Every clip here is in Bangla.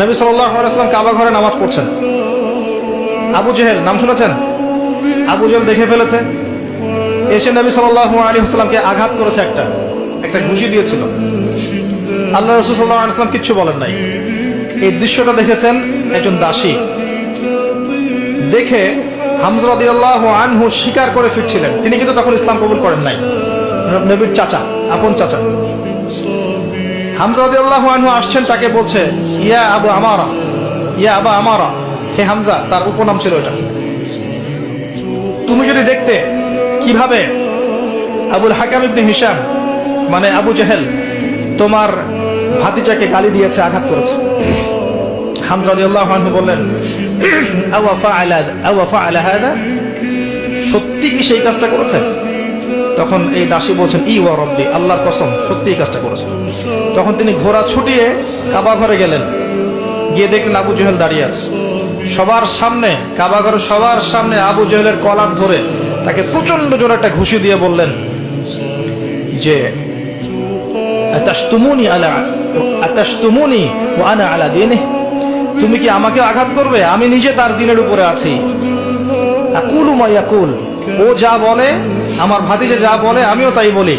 নবী সাল্লাম কাবা ঘরে নামাজ পড়ছেন। আবু জেহেল, নাম শুনেছেন? আবু জেহেল দেখে ফেলেছে। এসে নবী সাল্লাহ আলী আঘাত করেছে একটা একটা ঘুষি দিয়েছিল। আল্লাহ রসুল সাল্লাহ কিচ্ছু বলেন নাই। এই দৃশ্যটা দেখেছেন একজন দাসী। দেখে হামজরাদিয়াল্লাহ আনহু স্বীকার করে ফিরছিলেন। তিনি কিন্তু তখন ইসলাম কবুল করেন নাই। নবীর চাচা, আপন চাচা। হামজরাদিয়াল্লাহ আনহু আসছেন, তাকে বলছে, ইয়া আবু আমারা, ইয়া আবা আমারা, হে হামজা, তার উপনাম ছিল এটা। তুমি যদি দেখতে কীভাবে আবুল হাকাম ইবনে হিসাম মানে আবু জাহেল, তোমার ভাতিজাকে গালি দিয়েছে, আঘাত করেছে। হামজা রাদিয়াল্লাহু আনহু বললেন, আওয়া ফাআলা আওয়া ফাআলা হাদা? সত্যি কি সেই কাজটা করেছে? তখন এই দাসী বলছেন, ই ওয়া রব্বি, আল্লাহর কসম সত্যি কাজটা করেছেন। তখন তিনি ঘোড়া ছুটিয়ে কাবা ঘরে গেলেন। গিয়ে দেখলেন আবু জহেল দাঁড়িয়ে আছে। সবার সামনে, কাবা ঘরে সবার সামনে আবু জহেলের কলার ধরে তাকে প্রচণ্ড জোরে একটা ঘুষি দিয়ে বললেন যে, আতাশতুমুনি আলা, আতাশতুমুনি ওয়া আনা আলা দীনিহি। তুমি কি আমাকে আঘাত করবে? আমি নিজে তার দিনের উপরে আছি। আকুলু মা ইয়াকুল। ও যা বলে আমার ভাতিজে যা বলে আমিও তাই বলি।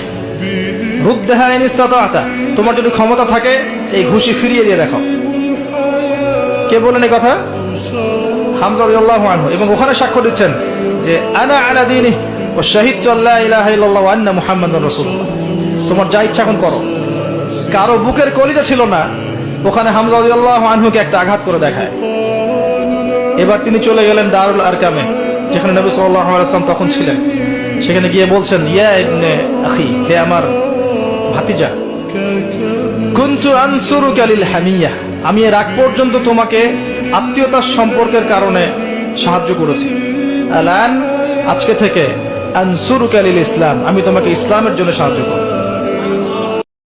রুদ্দেহা ইন ইস্তাতা'তা তোমার যদি ক্ষমতা থাকে, এই ঘুষি ফিরিয়ে দিয়ে দেখো। কে বলেন এই কথা? হামজা এবং ওখানে সাক্ষ্য দিচ্ছেন যে, আনা আলা দীনি ও শাহিদ আল্লাহ ইলাহা আন্না মুহাম্মাদুর রাসূলুল্লাহ। তোমার যা ইচ্ছা এখন করো। কারও বুকের কলিজা ছিল না, ওখানে হামজা আনহুকে একটা আঘাত করে দেখায়। এবার তিনি চলে গেলেন দারুল আরকামে, যেখানে নবী সাল্লাল্লাহু আলাইহি তখন ছিলেন। সেখানে গিয়ে বলছেন, ইয়া আখি, হে আমার ভাতিজা, কুনতু আনসুরুকা লিল হামিয়া, আমি এর আগ পর্যন্ত তোমাকে আত্মীয়তার সম্পর্কের কারণে সাহায্য করেছি। আজকে থেকে আনসুরু লিল ইসলাম, আমি তোমাকে ইসলামের জন্য সাহায্য করব।